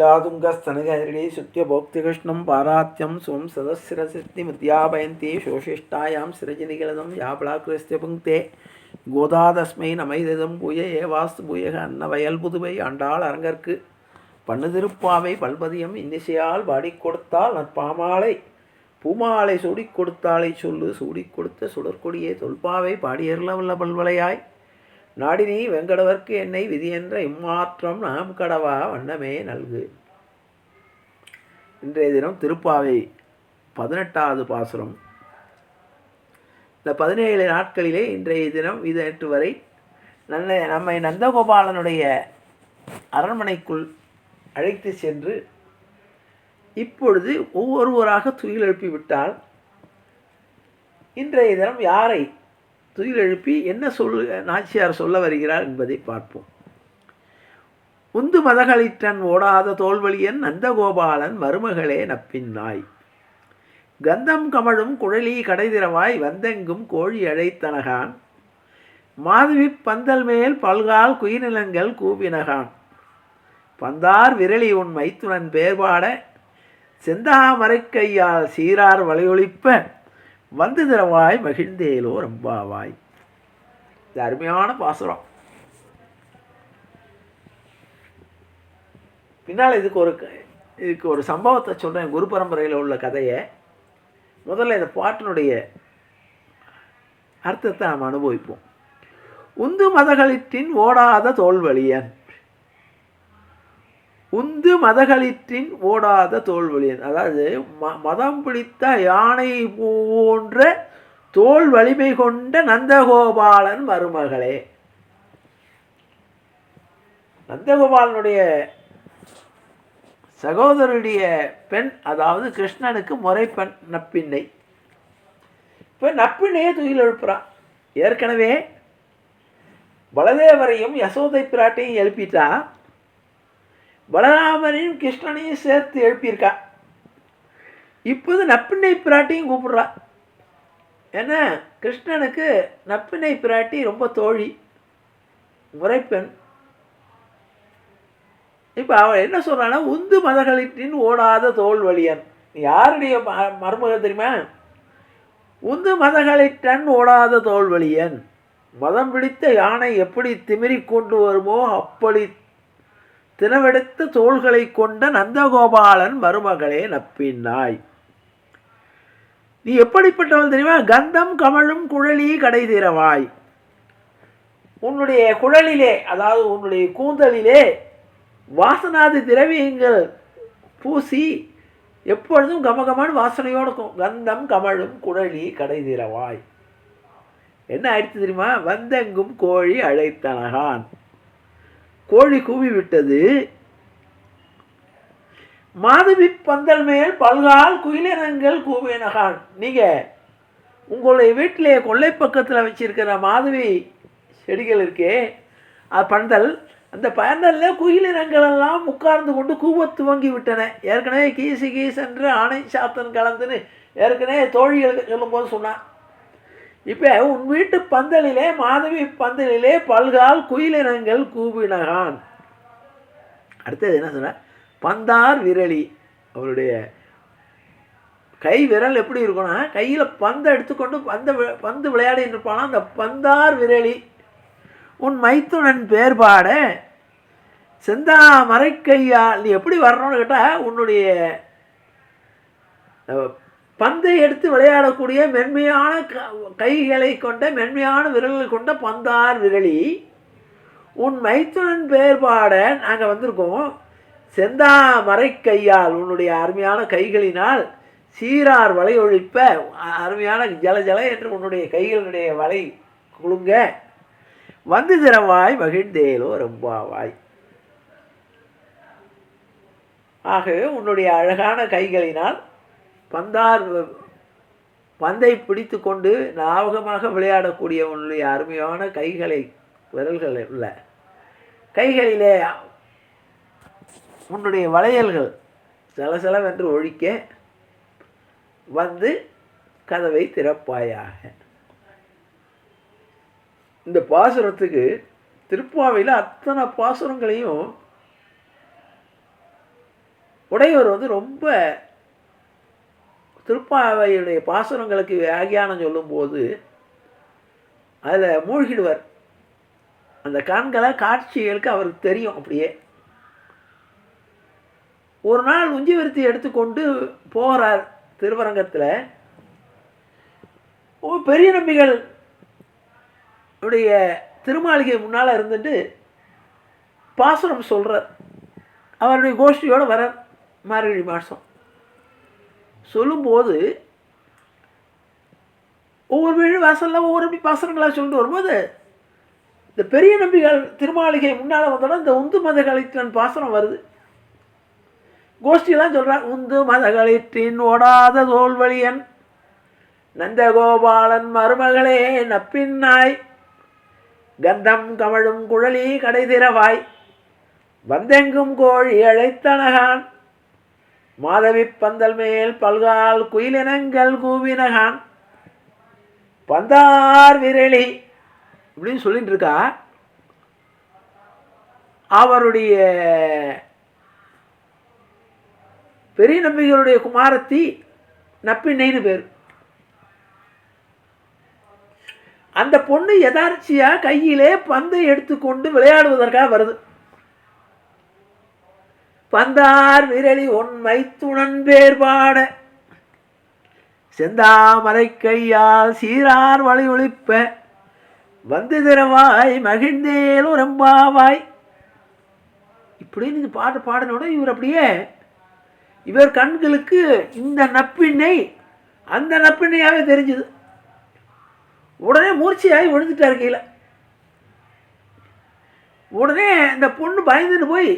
लीलातुङ्गस्तनगहरिणी सुत्यभोक्तिकृष्णं पारात्यं स्वं सदस्रसिद्धिमध्यापयन्ती शोषिष्टायां सृजनिगलदं यापलाकृस्य पुङ्क्ते கோதாதஸ்மை நமைதம் பூய ஏவாஸ்து பூயக அன்னவயல் புதுவை ஆண்டாள் அரங்கற்கு பண்ணு திருப்பாவை பல்பதியம் இன்னிசையால் பாடிக் கொடுத்தால் நற்பாமாலை பூமாலை சூடிக் கொடுத்தாலை சொல்லு சூடிக் கொடுத்த சுடற்கொடியே தொல்பாவை பாடியர்லவல்ல பல்வளையாய் நாடினி வெங்கடவர்க்கு என்னை விதி என்ற இம்மாற்றம் நாம் கடவா வண்ணமே நல்கு. இன்றைய தினம் திருப்பாவை பதினெட்டாவது பாசுரம். இந்த பதினேழு நாட்களிலே இன்றைய தினம் இது நேற்று வரை நல்ல நம்மை நந்தகோபாலனுடைய அரண்மனைக்குள் அழைத்து சென்று இப்பொழுது ஒவ்வொருவராக துயில் எழுப்பிவிட்டால் இன்றைய தினம் யாரை துயில் எழுப்பி என்ன சொல் நாச்சியார் சொல்ல வருகிறார் என்பதை பார்ப்போம். உந்து மதகளிற்றன் ஓடாத தோல்வழியன் நந்தகோபாலன் மருமகளே நப்பின் நாய். கந்தம் கமழும் குழலி கடைதிரவாய் வந்தெங்கும் கோழி அழைத்தனகான். மாதவி பந்தல் மேல் பல்கால் குயினிலங்கள் கூவினகான். பந்தார் விரலி உன் மைத்துனன் பேர்பாட செந்தாமரைக்கையால் சீரார் வலையொழிப்ப வந்து திறவாய் மகிழ்ந்தேலோ ரம்பாவாய் இது அருமையான பாசுரம். பின்னால் இதுக்கு ஒரு இதுக்கு ஒரு சம்பவத்தை சொல்கிறேன் குரு பரம்பரையில் உள்ள கதையை. முதல்ல இந்த பாட்டினுடைய அர்த்தத்தை நாம் அனுபவிப்போம். உந்து மதகளிற்றின் ஓடாத தோல்வழியன். உந்து மதகளிற்றின் ஓடாத தோல்வலியன் அதாவது ம மதம் பிடித்த யானை போன்ற தோல் வலிமை கொண்ட நந்தகோபாலன் மருமகளே. நந்தகோபாலனுடைய சகோதரருடைய பெண் அதாவது கிருஷ்ணனுக்கு முறை பெண் நப்பிண்ணை இப்போ நப்பிண்ணையே துயில் எழுப்புறான். ஏற்கனவே பலதேவரையும் யசோதை பிராட்டையும் எழுப்பிட்டான் பலராமனையும் கிருஷ்ணனையும் சேர்த்து எழுப்பியிருக்கா. இப்போது நப்பிண்ணை பிராட்டியும் கூப்பிடுறா. ஏன்னா கிருஷ்ணனுக்கு நப்பிண்ணை பிராட்டி ரொம்ப தோழி முறைப்பெண் இப்போ அவள் என்ன சொல்கிறான்னா உந்து மதகளின் ஓடாத தோல் வழியன் யாருடைய மருமகள் தெரியுமா? உந்து மதகளிட்டன் ஓடாத தோல் வழியன் மதம் பிடித்த யானை எப்படி திமிரி கொண்டு வருமோ அப்படி தினவெடுத்த தோள்களை கொண்ட நந்தகோபாலன் மருமகளே நப்பினாய். நீ எப்படிப்பட்டவள் தெரியுமா? கந்தம் கமழும் குழலி கடை தீரவாய் உன்னுடைய குழலிலே அதாவது உன்னுடைய கூந்தலிலே வாசனாதி திரவியங்கள் பூசி எப்பொழுதும் கமகமான வாசனையோடு இருக்கும். கந்தம் கமழும் குழலி கடை தீரவாய் என்ன ஆயிடுச்சு தெரியுமா? வந்தெங்கும் கோழி அழைத்தனகான். கோழி கூவி விட்டது மாதவி பந்தல் மேல் பல்கால் குயிலினங்கள் கூவினகான். நீங்கள் உங்களுடைய வீட்டிலே கொள்ளை பக்கத்தில் வச்சிருக்கிற மாதவி செடிகள் இருக்கே அது பந்தல் அந்த பந்தலில் குயிலினங்களெல்லாம் உட்கார்ந்து கொண்டு கூவ துவங்கி விட்டன ஏற்கனவே கீசு கீஸ் ஆணை சாத்தன் கலந்துன்னு ஏற்கனவே தோழிகளுக்கு சொல்லும்போது சொன்னான். இப்போ உன் வீட்டு பந்தலிலே மாதவி பந்தலிலே பல்கால் குயிலினங்கள் கூவினகான் அடுத்தது என்ன சொன்ன? பந்தார் விரலி. அவருடைய கை விரல் எப்படி இருக்கும்னா கையில் பந்தை எடுத்துக்கொண்டு பந்த பந்து விளையாடிட்டு இருப்பானா அந்த பந்தார் விரலி. உன் மைத்துனன் பேர்பாட செந்தா மறைக்கையால் நீ எப்படி வரணும்னு கேட்டால் உன்னுடைய பந்தை எடுத்து விளையாடக்கூடிய மென்மையான கைகளை கொண்ட மென்மையான விரல்கள் கொண்ட பந்தார் விரலி. உன் மைத்துனன் பேர்பாட நாங்கள் வந்திருக்கோம். செந்தா மறைக்கையால் உன்னுடைய அருமையான கைகளினால் சீரார் வலை ஒழிப்ப. அருமையான ஜல ஜல என்று உன்னுடைய கைகளுடைய வலை குலுங்க. வந்து திறவாய் மகிழ்ந்தேலோ ரொம்பாவாய். ஆகவே உன்னுடைய அழகான கைகளினால் பந்தார் பந்தை பிடித்து கொண்டு ஞாபகமாக விளையாடக்கூடியவனுடைய அருமையான கைகளை விரல்கள் உள்ள கைகளிலே உன்னுடைய வளையல்கள் சலசலவென்று ஒழிக்க வந்து கதவை திறப்பாயாக. இந்த பாசுரத்துக்கு திருப்பாவையில் அத்தனை பாசுரங்களையும் உடையவர் வந்து ரொம்ப திருப்பாவையுடைய பாசுரங்களுக்கு வியாகியானம் சொல்லும்போது அதில் மூழ்கிடுவார். அந்த கண்களை காட்சிகளுக்கு அவருக்கு தெரியும் அப்படியே. ஒரு நாள் உஞ்சிவருத்தி எடுத்துக்கொண்டு போகிறார் திருவரங்கத்தில். பெரிய நம்பிகள் உடைய திருமாளிகை முன்னால் இருந்துட்டு பாசுரம் சொல்கிறார் அவருடைய கோஷ்டியோடு வரார் மார்கழி மாதம் சொல்லும்போது ஒவ்வொரு வீடு வாசலில் ஒவ்வொரு அப்படி பாசனங்களாக சொல்லிட்டு வரும்போது இந்த பெரிய நம்பிகள் திருமாளிகை முன்னால் வந்தோன்னா இந்த உந்து மத கலித்திரன் பாசனம் வருது. கோஷ்டியெல்லாம் சொல்கிறான் உந்து மத கலிற்றின் ஓடாத தோல்வழியன் நந்தகோபாலன் மருமகளே நப்பின்னாய் கந்தம் கமழும் குழலி கடைதிரவாய் வந்தெங்கும் கோழி அழைத்தனகான் மாதவி பந்தல் மேல் பல்கால் குயிலினங்கள் கூவினகான். பந்தார் விரலி அப்படின்னு சொல்லிட்டு இருக்கா அவருடைய பெரிய நம்பிகளுடைய குமாரத்தி நப்பிண்ணைன்னு பேர். அந்த பொண்ணு எதார்ச்சியா கையிலே பந்தை எடுத்துக்கொண்டு விளையாடுவதற்காக வருது. பந்தார் விரலி உண்மை துணன்பேர்பாட செந்தாமரை கையால் சீரார் வழி ஒழிப்ப. வந்து திறவாய் மகிழ்ந்தேலும் ரொம்பாவாய் இப்படின்னு இந்த பாட்டு பாடினோட இவர் அப்படியே இவர் கண்களுக்கு இந்த நப்பிண்ணை அந்த நப்பிண்ணையாகவே தெரிஞ்சுது. உடனே மூர்ச்சியாகி விழுந்துட்டார் கீழே. உடனே இந்த பொண்ணு பயந்துட்டு போய்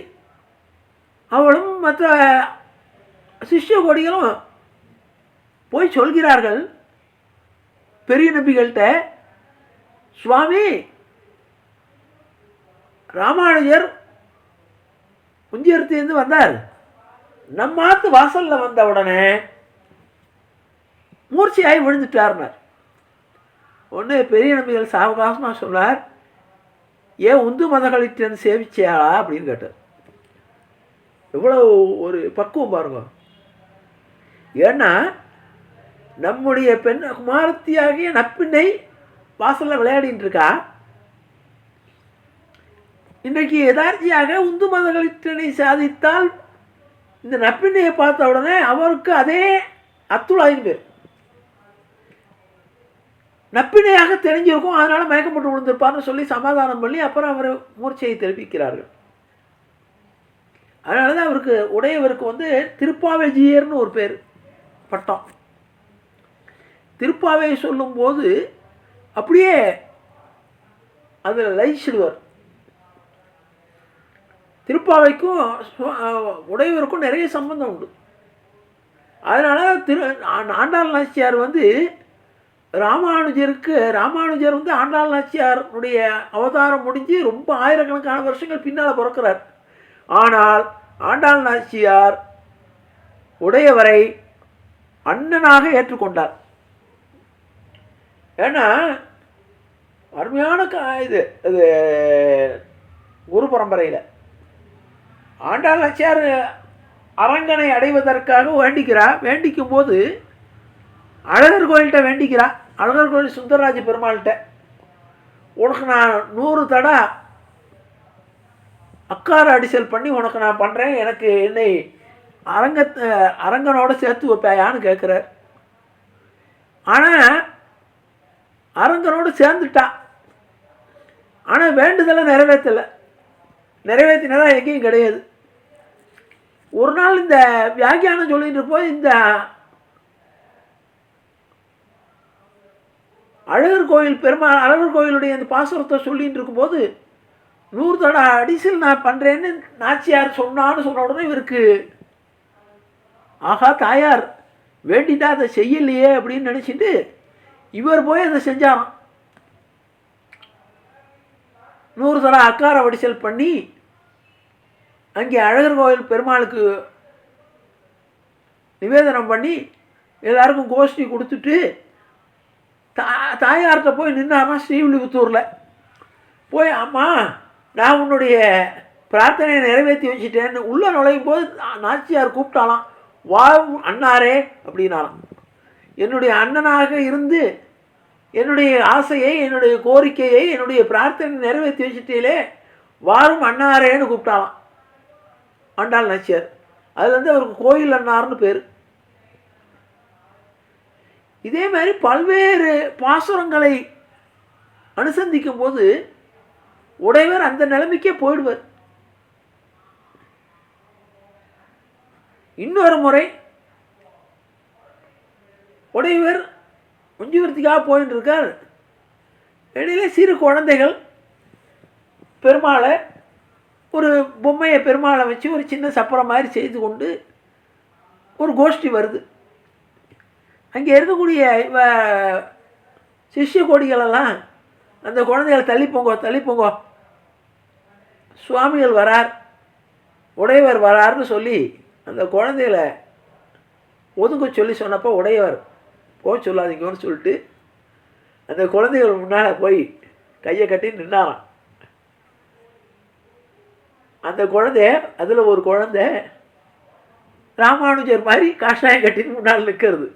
அவளும் மற்ற சிஷ்ய கொடிகளும் போய் சொல்கிறார்கள். பெரிய நம்பிகள்கிட்ட சுவாமி ராமானுஜர் குஞ்சியர்த்திலேருந்து வந்தார். நம்மாத்து வாசலில் வந்த உடனே மூர்ச்சையாகி விழுந்துட்டார்னார். ஒன்று பெரிய நம்பிகள் சாவகாசமாக சொன்னார் ஏன் உந்து மதகளித்தன் சேவிச்சியாளா அப்படின்னு கேட்டார். எவ்வளோ ஒரு பக்குவம் பாருங்க. ஏன்னா நம்முடைய பெண் குமாரத்தியாகிய நப்பிண்ணை வாசலில் விளையாடிட்டு இருக்கா? இன்றைக்கு எதார்ச்சியாக உந்து மதகளிட்டனை சாதித்தால் இந்த நப்பிண்ணையை பார்த்த உடனே அவருக்கு அதே அத்துளாயின் பேர். நப்பிணையாக தெரிஞ்சிருக்கும் அதனால் மயக்கப்பட்டு விழுந்திருப்பார்னு சொல்லி சமாதானம் பண்ணி அப்புறம் அவர் மூர்ச்சையை தெரிவிக்கிறார்கள் அதனால தான் அவருக்கு உடையவருக்கு வந்து திருப்பாவைஜியர்னு ஒரு பேர் பட்டம். திருப்பாவை சொல்லும்போது அப்படியே அதில் லயிச்சிடுவார் திருப்பாவைக்கும் உடையவருக்கும் நிறைய சம்பந்தம் உண்டு. அதனால் திரு ஆண்டாள் நாச்சியார் வந்து ராமானுஜருக்கு ராமானுஜர் வந்து ஆண்டாள் நாச்சியாருடைய அவதாரம் முடிஞ்சு ரொம்ப ஆயிரக்கணக்கான வருஷங்கள் பின்னால் பிறக்கிறார். ஆனால் ஆண்டாள் நாச்சியார் உடையவரை அண்ணனாக ஏற்றுக்கொண்டார். ஏன்னா அருமையான க இது இது குரு பரம்பரையில். ஆண்டாள் நாச்சியார் அரங்கனை அடைவதற்காக வேண்டிக்கிறா வேண்டிக்கும் போது அழகர் கோயில்கிட்ட வேண்டிக்கிறா. அழகர் கோயில் சுந்தரராஜ பெருமாள்கிட்ட. உனக்கு நான் நூறு தடா அக்கார அடிசல் பண்ணி உனக்கு நான் பண்ணுறேன் எனக்கு என்னை அரங்கத்தை அரங்கனோட சேர்த்து வைப்பாயான்னு கேட்குறார் ஆனால் அரங்கனோடு சேர்ந்துட்டா. ஆனால் வேண்டுதலை நிறைவேற்றலை. நிறைவேற்றினதா எங்கேயும் கிடையாது. ஒரு நாள் இந்த வியாக்கியானம் சொல்லிட்டு போய் இந்த அழகர் கோயில் பெருமாள் அழகர் கோயிலுடைய அந்த பாசுரத்தை சொல்லிகிட்டு இருக்கும்போது நூறு தடா அடிசல் நான் பண்ணுறேன்னு நாச்சியார் சொன்னான்னு சொன்ன உடனே இவருக்கு ஆகா தாயார் வேண்டிட்டா அதை செய்யலையே அப்படின்னு நினச்சிட்டு இவர் போய் அதை செஞ்சாராம். நூறு தடா அக்கார வடிசல் பண்ணி அங்கே அழகர் கோயில் பெருமாளுக்கு நிவேதனம் பண்ணி எல்லாருக்கும் கோஷ்டி கொடுத்துட்டு தா தாயார்கிட்ட போய் நின்னாராம் ஸ்ரீவில்லிபுத்தூரில். போய் அம்மா நான் உன்னுடைய பிரார்த்தனையை நிறைவேற்றி வச்சுட்டேன்னு உள்ளே நுழையும் போது நாச்சியார் கூப்பிட்டாலாம் வா அண்ணாரே அப்படின்னாலாம் என்னுடைய அண்ணனாக இருந்து என்னுடைய ஆசையை என்னுடைய கோரிக்கையை என்னுடைய பிரார்த்தனை நிறைவேற்றி வச்சுட்டீங்களே வாரும் அண்ணாரேன்னு கூப்பிட்டாலாம் ஆண்டாள் நாச்சியார். அதுலேருந்து அவருக்கு கோயில் அண்ணார்னு பேர். இதே மாதிரி பல்வேறு பாசுரங்களை அனுசந்திக்கும் போது உடையவர் அந்த நிலைமைக்கே போயிடுவார். இன்னொரு முறை உடையவர் உஞ்சிவர்த்திக்காக போயின்னு இருக்கார். இடையில சிறு குழந்தைகள் பெருமாளை ஒரு பொம்மையை பெருமாளை வச்சு ஒரு சின்ன சப்பரம் மாதிரி செய்து கொண்டு ஒரு கோஷ்டி வருது. அங்கே இருக்கக்கூடிய சிஷ்ய கொடிகளெல்லாம் அந்த குழந்தைகளை தள்ளி போங்கோ தள்ளி போங்கோ. சுவாமிகள் வரார் உடையவர் வரார்னு சொல்லி அந்த குழந்தைகளை ஒதுங்க சொல்லி சொன்னப்போ உடையவர் போக சொல்லாதீங்கன்னு சொல்லிட்டு அந்த குழந்தைகள் முன்னால் போய் கையை கட்டி நின்னாராம். அந்த குழந்தைய அதில் ஒரு குழந்தை ராமானுஜர் மாதிரி காஷாயம் கட்டின்னு முன்னால் நிற்கிறது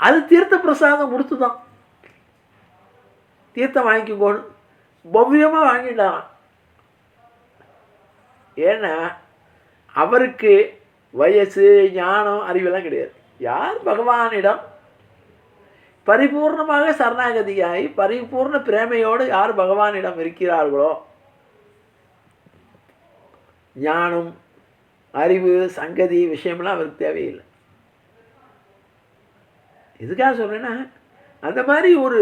அது தீர்த்த பிரசாதம் கொடுத்து தான் தீர்த்தம் வாங்கிக்கோன்னு பவ்யமாக வாங்கிட்டாராம். ஏன்னா அவருக்கு வயசு ஞானம் அறிவெல்லாம் கிடையாது. யார் பகவானிடம் பரிபூர்ணமாக சரணாகதியாகி பரிபூர்ண பிரேமையோடு யார் பகவானிடம் இருக்கிறார்களோ ஞானம் அறிவு சங்கதி விஷயம்லாம் அவருக்கு தேவையில்லை. எதுக்காக சொல்கிறேன்னா அந்த மாதிரி ஒரு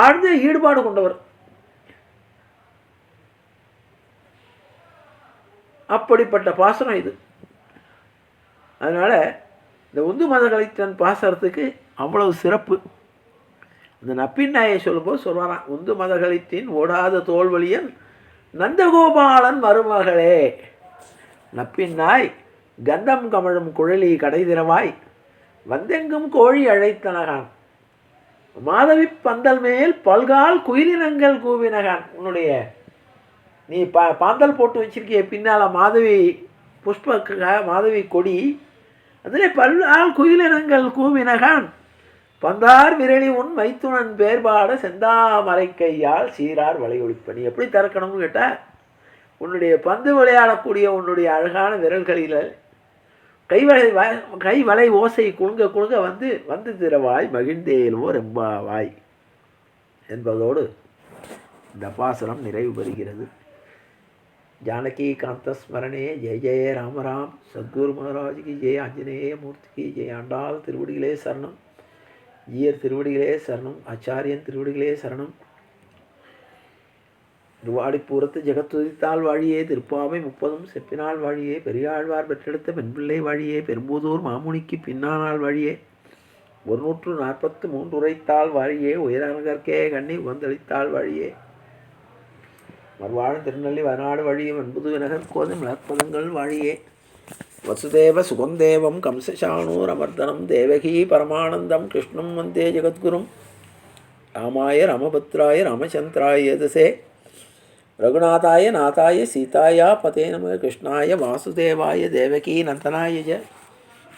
ஆழ்ந்த ஈடுபாடு கொண்டவர். அப்படிப்பட்ட பாசனம் இது. அதனால் இந்த உந்து மதகளித்தன் பாசனத்துக்கு அவ்வளவு சிறப்பு. இந்த நப்பின் நாயை சொல்லும்போது சொல்கிறான் உந்து மதகளித்தின் ஓடாத தோல்வழியன் நந்தகோபாலன் மருமகளே. நப்பின் நாய் கந்தம் கமழும் குழலி கடைதிரவாய் வந்தெங்கும் கோழி அழைத்தனகான் மாதவி பந்தல் மேல் பல்கால் குயிலினங்கள் கூவினகான். உன்னுடைய நீ பா பாந்தல் போட்டு வச்சிருக்கிய பின்னால் மாதவி புஷ்ப மாதவி கொடி அதில் பல்கால் குயிலினங்கள் கூவினகான். பந்தார் விரலி உன் மைத்துனன் பேர்பாட செந்தாமரை கையால் சீரார் வலை நீ எப்படி திறக்கணும்னு கேட்டால் உன்னுடைய பந்து விளையாடக்கூடிய உன்னுடைய அழகான விரல்களில் கைவளை வ- கை வலை ஓசை குழுங்க குழுங்க வந்து வந்து திரவாய் மகிழ்ந்தேல்வோ ரெம்பாவாய் என்பதோடு இந்த பாசனம் நிறைவு பெறுகிறது. ஜானகி காந்த ஸ்மரணே ஜெய ஜெய ராமராம் சத்குரு மகாராஜ் கி ஜெய ஆஞ்சநேய மூர்த்திக்கு ஜெய ஆண்டாள் திருவடிகளே சரணம் ஜீயர் திருவடிகளே சரணம் ஆச்சாரியன் திருவடிகளே சரணம் திருவாடிப்பூரத்து ஜெகத்துதித்தால் வாழியே திருப்பாவை முப்பதும் செப்பினால் வாழியே பெரியாழ்வார் பெற்றெடுத்த பெண்பிள்ளை வாழியே பெரும்புதூர் மாமுனிக்கு பின்னானால் வாழியே. ஒரு நூற்று நாற்பத்து மூன்று உரைத்தால் வாழியே உயரங்கற்கே கண்ணி உகந்தளித்தால் வாழியே. மறுவாழ் திருநெல்லி வரநாடு வழியும் என்பது வினகர் கோதும் நற்பதங்கள் வாழியே. வசுதேவ சுகந்தேவம் கம்சசானூர் அமர்தனம் தேவகி பரமானந்தம் கிருஷ்ணம் வந்தே ஜெகத்குரும். ராமாய ராமபத்ராய ராமச்சந்திராய தசே. రఘునాథాయ నాథాయ సీతాయ పతే నమ కృష్ణాయ వాసుదేవాయ దేవకీ నందనాయ జ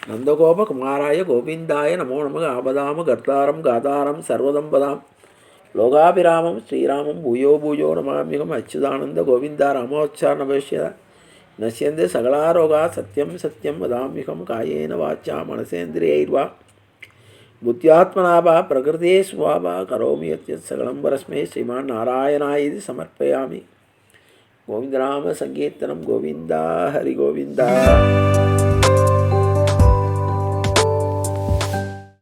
నందగోప కుమారాయ గోవిందాయ నమో నమ ఆపదామ గర్తారం గాతారం సర్వదం పదాం లోగాభిరామం శ్రీరామం భూయో భూయో నమామ్యకం అచ్యుతానంద గోవింద రామోచ్చారణ భవిష్యద నశ్యందే సకలారోగా సత్యం సత్యం వదామ్యకం కాయేన వాచా మనసేంద్రియైర్వా புத்தியாத்மனாபா பிரகிருதே சுவாபா கரோமி அத்தியத் சகலம் பரஸ்மே ஸ்ரீமான் நாராயணாயிதி சமர்ப்பயாமி கோவிந்தராம சங்கீர்த்தனம் கோவிந்தா ஹரி கோவிந்தா